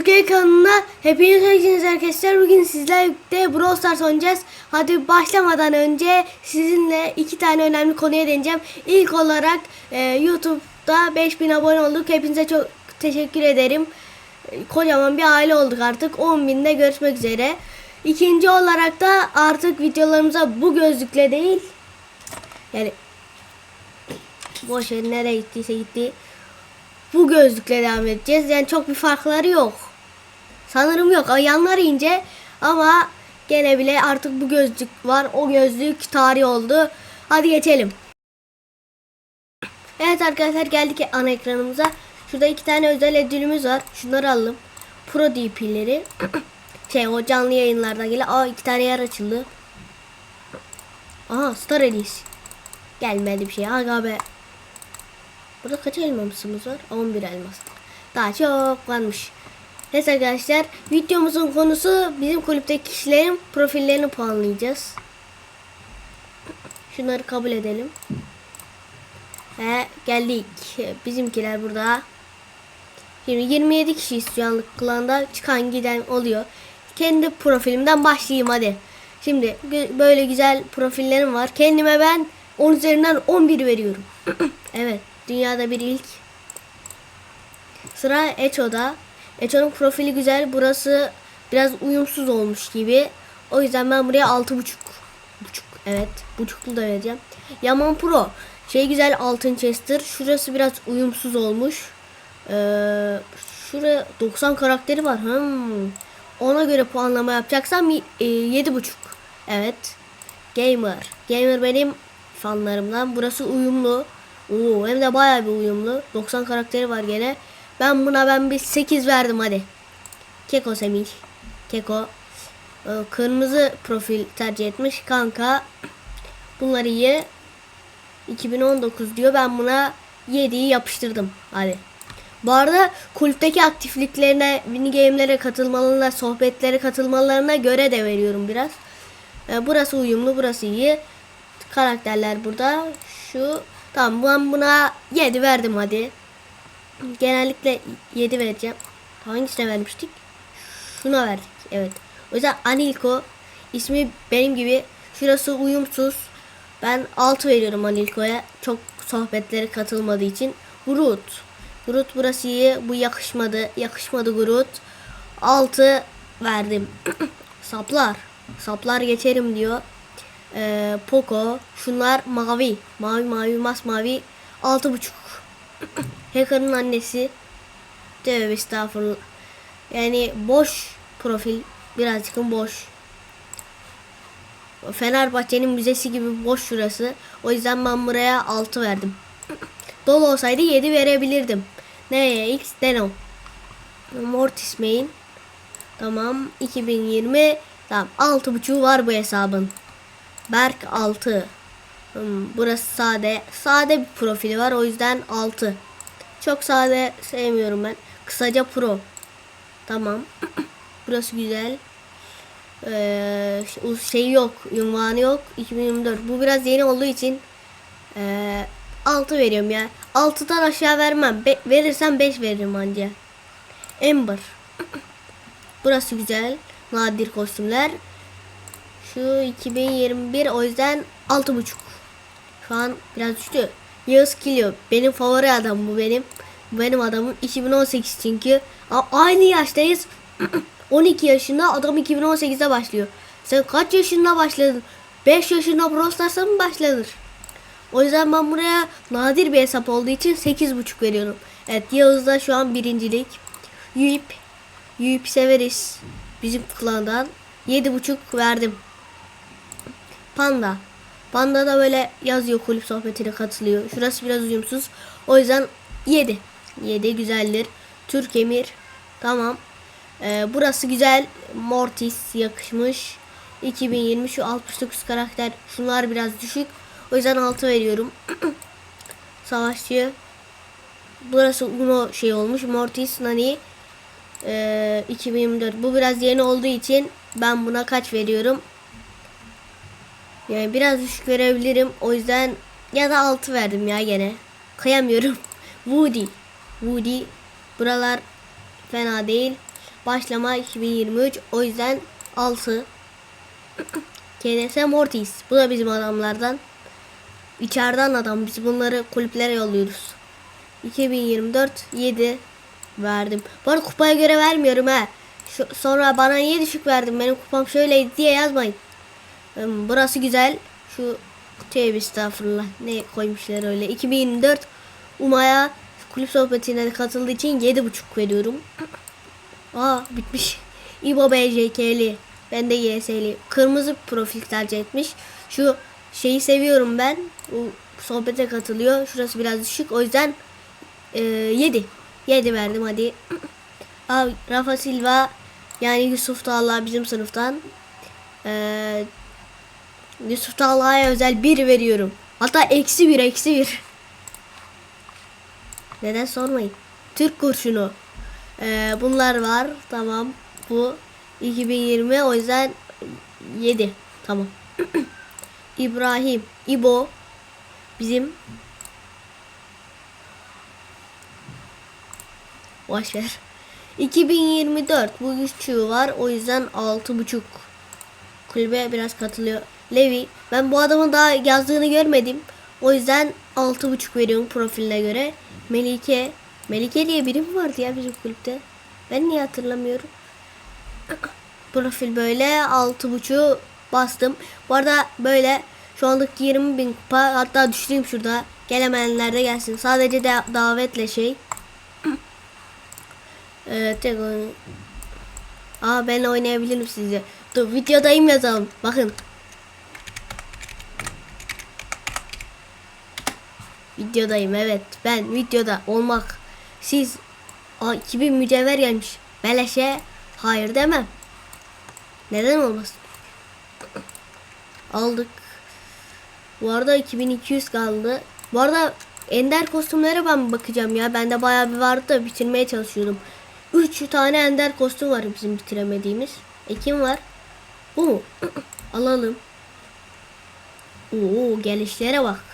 Türkiye kanalına hepiniz hoş geldiniz arkadaşlar. Bugün sizlerle Brawl Stars oynayacağız. Hadi başlamadan önce sizinle iki tane önemli konuya değineceğim. İlk olarak e, YouTube'da 5000 abone olduk. Hepinize çok teşekkür ederim. E, kocaman bir aile olduk artık. 10.000'de görüşmek üzere. İkinci olarak da artık videolarımıza bu gözlükle değil yani boş ver nereye gittiyse gitti. Bu gözlükle devam edeceğiz. Yani çok bir farkları yok. Sanırım yok. Yanlar ince ama gene bile artık bu gözlük var. O gözlük tarih oldu. Hadi geçelim. Evet arkadaşlar geldik ana ekranımıza. Şurada iki tane özel ödülümüz var. Şunları alalım. Pro DP'leri. şey o canlı yayınlarda gele. Aa iki tane yer açıldı. Aha Star Elise. Gelmedi bir şey. Aga be. Burada kaç elmamızımız var? 11 elmas. Daha çok varmış. Neyse arkadaşlar videomuzun konusu bizim kulüpteki kişilerin profillerini puanlayacağız. Şunları kabul edelim. Ve geldik. Bizimkiler burada. Şimdi 27 kişi istiyor klanda çıkan giden oluyor. Kendi profilimden başlayayım hadi. Şimdi böyle güzel profillerim var. Kendime ben 10 üzerinden 11 veriyorum. evet. Dünyada bir ilk. Sıra Echo'da. Echo'nun profili güzel. Burası biraz uyumsuz olmuş gibi. O yüzden ben buraya 6.5 buçuk evet buçuklu da vereceğim. Yaman Pro. Şey güzel altın chester. Şurası biraz uyumsuz olmuş. Ee, şuraya 90 karakteri var. Hmm. Ona göre puanlama yapacaksam e, 7.5. Evet. Gamer. Gamer benim fanlarımdan. Burası uyumlu. Oo, hem de bayağı bir uyumlu. 90 karakteri var gene. Ben buna ben bir 8 verdim hadi. Keko Semih. Keko. Ee, Kırmızı profil tercih etmiş. Kanka. Bunlar iyi. 2019 diyor. Ben buna 7'yi yapıştırdım. Hadi. Bu arada kulüpteki aktifliklerine, mini game'lere katılmalarına, sohbetlere katılmalarına göre de veriyorum biraz. Ee, burası uyumlu, burası iyi. Karakterler burada. Şu tamam ben buna 7 verdim hadi. Genellikle 7 vereceğim. Hangisine vermiştik? Şuna verdik. Evet. O yüzden Anilko ismi benim gibi şurası uyumsuz. Ben 6 veriyorum Anilko'ya. Çok sohbetlere katılmadığı için. Groot. Groot burası iyi. Bu yakışmadı. Yakışmadı Groot. 6 verdim. Saplar. Saplar geçerim diyor. Ee, Poco. Şunlar mavi. Mavi mavi masmavi. 6.5. Hacker'ın annesi. Tövbe estağfurullah. Yani boş profil. Birazcık boş. Fenerbahçe'nin müzesi gibi boş şurası. O yüzden ben buraya 6 verdim. Dolu olsaydı 7 verebilirdim. Neye? X Deno. Mortis main. Tamam. 2020. Tamam. 6.5'u var bu hesabın. Berk 6. Hmm, burası sade. Sade bir profili var. O yüzden 6. Çok sade sevmiyorum ben. Kısaca pro. Tamam. burası güzel. Ee, şey yok. Ünvanı yok. 2024. Bu biraz yeni olduğu için ee, 6 veriyorum ya. 6'dan aşağı vermem. Be- verirsem 5 veririm anca. Ember. Burası güzel. Nadir kostümler. Şu 2021 o yüzden 6.5. Şu an biraz düştü. Yağız Kilo. Benim favori adam bu benim. Benim adamım. 2018 çünkü. A- aynı yaştayız. 12 yaşında adam 2018'de başlıyor. Sen kaç yaşında başladın? 5 yaşında Brawl Stars'a mı başlanır? O yüzden ben buraya nadir bir hesap olduğu için 8.5 veriyorum. Evet Yağız da şu an birincilik. Yuip. Yuip severiz. Bizim klandan. 7.5 verdim. Panda. Panda da böyle yazıyor kulüp sohbetine katılıyor. Şurası biraz uyumsuz. O yüzden 7. 7 güzeldir. Türk Emir. Tamam. Ee, burası güzel. Mortis yakışmış. 2020 şu 69 karakter. Şunlar biraz düşük. O yüzden 6 veriyorum. Savaşçı. Burası Uno şey olmuş. Mortis, Nani. Ee, 2024. Bu biraz yeni olduğu için ben buna kaç veriyorum? Yani biraz düşük verebilirim. O yüzden ya da 6 verdim ya gene. Kıyamıyorum. Woody. Woody. Buralar fena değil. Başlama 2023. O yüzden 6. KNS Mortis. Bu da bizim adamlardan. İçeriden adam. Biz bunları kulüplere yolluyoruz. 2024 7 verdim. Bu arada kupaya göre vermiyorum ha. Sonra bana niye düşük verdin? Benim kupam şöyleydi diye yazmayın. Burası güzel. Şu tövbe estağfurullah. Ne koymuşlar öyle. 2024 Uma'ya kulüp sohbetine katıldığı için 7.5 veriyorum. Aa bitmiş. İbo BJK'li. Ben de YS'li. Kırmızı profil tercih etmiş. Şu şeyi seviyorum ben. Bu sohbete katılıyor. Şurası biraz düşük. O yüzden e, 7. 7 verdim hadi. Aa, Rafa Silva yani Yusuf Talha bizim sınıftan. Ee, Yusuf Talha'ya özel 1 veriyorum. Hatta eksi 1 eksi 1. Neden sormayın. Türk kurşunu. Ee, bunlar var. Tamam. Bu 2020 o yüzden 7. Tamam. İbrahim. İbo. Bizim. Boş ver. 2024 bu güççüğü var. O yüzden 6.5 kulübe biraz katılıyor. Levi. Ben bu adamın daha yazdığını görmedim. O yüzden 6.5 veriyorum profiline göre. Melike. Melike diye biri mi vardı ya bizim kulüpte? Ben niye hatırlamıyorum? Profil böyle 6.5'u bastım. Bu arada böyle şu anlık 20 bin kupa hatta düşüreyim şurada. Gelemeyenler de gelsin. Sadece de davetle şey. Ee, tek oyun. Aa ben oynayabilirim sizce. Dur videodayım yazalım. Bakın. Videodayım evet. Ben videoda olmak. Siz Aa, 2000 mücevher gelmiş. Beleşe hayır demem. Neden olmasın? Aldık. Bu arada 2200 kaldı. Bu arada ender kostümlere ben bakacağım ya. Bende bayağı bir vardı da bitirmeye çalışıyordum. 3 tane ender kostüm var bizim bitiremediğimiz. E kim var? Bu mu? Alalım. Oo gelişlere bak.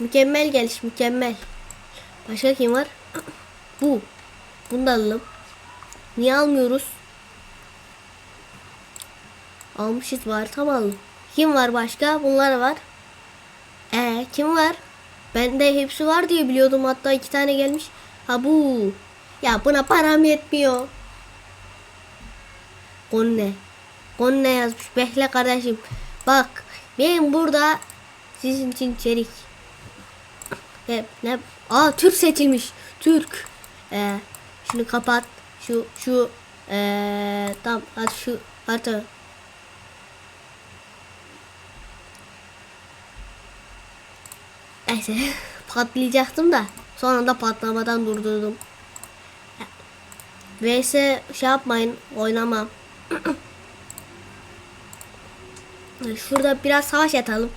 Mükemmel geliş mükemmel. Başka kim var? Bu. Bunu da alalım. Niye almıyoruz? Almışız var tamam. Kim var başka? Bunlar var. Ee kim var? Bende hepsi var diye biliyordum. Hatta iki tane gelmiş. Ha bu. Ya buna param yetmiyor. Konne. Konne yazmış. Bekle kardeşim. Bak. Benim burada sizin için içerik. Ne? ne? Aa Türk seçilmiş. Türk. Ee, şunu kapat. Şu şu ee, tam hadi şu harita Neyse patlayacaktım da sonra da patlamadan durdurdum. VS şey yapmayın oynamam. Şurada biraz savaş atalım.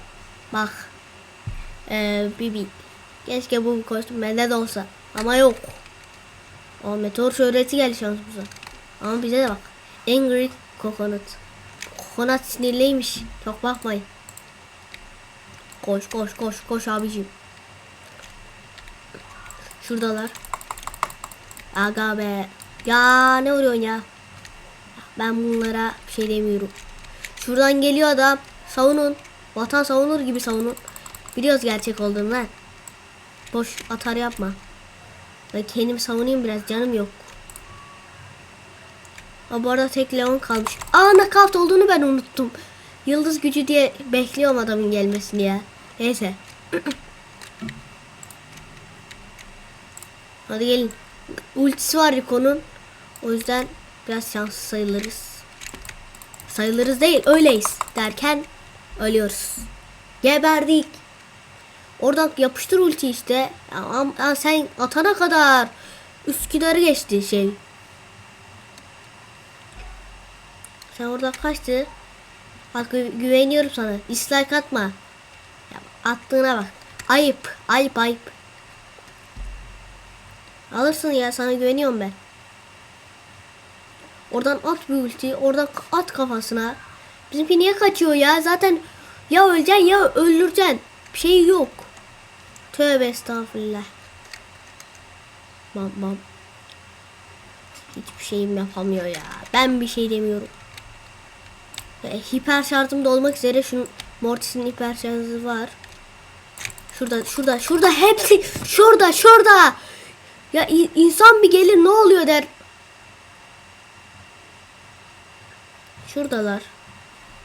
Bak. Ee, Bibi. Keşke bu kostüm bende de olsa. Ama yok. O meteor şöhreti geldi şansımıza. Ama bize de bak. Angry Coconut. Coconut sinirliymiş. Çok bakmayın. Koş koş koş koş abicim. Şuradalar. Aga be. Ya ne oluyorsun ya? Ben bunlara bir şey demiyorum. Şuradan geliyor adam. Savunun. Vatan savunur gibi savunun. Biliyoruz gerçek olduğunu lan. Boş atar yapma. Ben kendimi savunayım biraz canım yok. Ha, bu arada tek Leon kalmış. Aa nakavt olduğunu ben unuttum. Yıldız gücü diye bekliyorum adamın gelmesini ya. Neyse. Hadi gelin. Ultisi var Rico'nun. O yüzden biraz şanslı sayılırız. Sayılırız değil öyleyiz derken ölüyoruz. Geberdik. Oradan yapıştır ulti işte. Ya, am- ya sen atana kadar Üsküdar'ı geçti şey. Sen orada kaçtı? Bak gü- güveniyorum sana. Dislike atma. Ya, attığına bak. Ayıp. Ayıp ayıp. Alırsın ya sana güveniyorum ben. Oradan at bir ulti. Oradan at kafasına. Bizimki niye kaçıyor ya? Zaten ya öleceksin ya öldüreceksin. Bir şey yok. Tövbe estağfurullah. Bam bam. Hiçbir şeyim yapamıyor ya. Ben bir şey demiyorum. E, hiper şarjım da olmak üzere şu Mortis'in hiper şarjı var. Şurada şurada şurada hepsi şurada şurada. Ya insan bir gelir ne oluyor der. Şuradalar.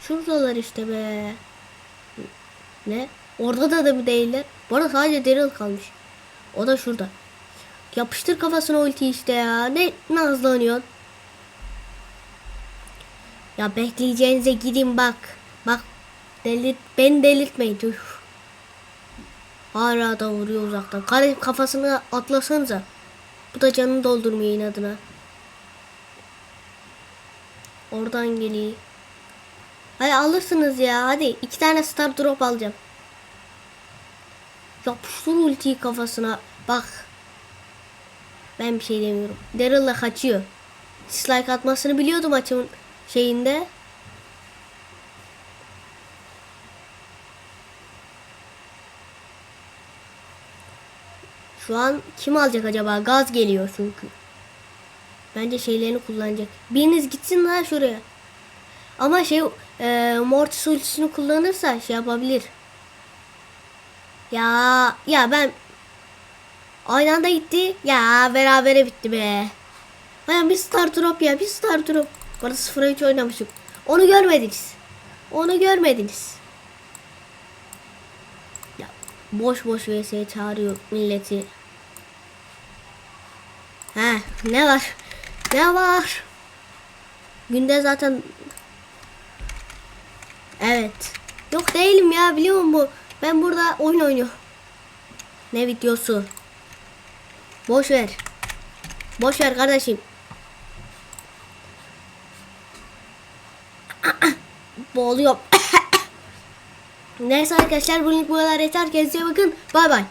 Şuradalar işte be. Ne? Orada da da mı değiller? Bu arada sadece Daryl kalmış. O da şurada. Yapıştır kafasına ulti işte ya. Ne nazlanıyorsun? Ya bekleyeceğinize gidin bak. Bak. Delir, beni delirtmeyin. Üf. Hala da vuruyor uzaktan. Kare kafasına atlasanıza. Bu da canını doldurmuyor inadına. Oradan geliyor. Hadi alırsınız ya. Hadi iki tane star drop alacağım. Yapıştır ultiyi kafasına. Bak. Ben bir şey demiyorum. Daryl'la kaçıyor. Dislike atmasını biliyordum maçın şeyinde. Şu an kim alacak acaba? Gaz geliyor çünkü. Bence şeylerini kullanacak. Biriniz gitsin daha şuraya. Ama şey e, Mortis ultisini kullanırsa şey yapabilir. Ya ya ben aynı anda gitti. Ya berabere bitti be. Aynen bir star drop ya bir star drop. Bana 0'a 3 oynamışım. Onu görmediniz. Onu görmediniz. Ya boş boş vs çağırıyor milleti. He ne var? Ne var? Günde zaten Evet. Yok değilim ya biliyor musun bu? Ben burada oyun oynuyorum. Ne videosu? Boş ver. Boş ver kardeşim. Boğuluyorum. Neyse arkadaşlar bugünlük bu kadar yeter. Kendinize bakın. Bay bay.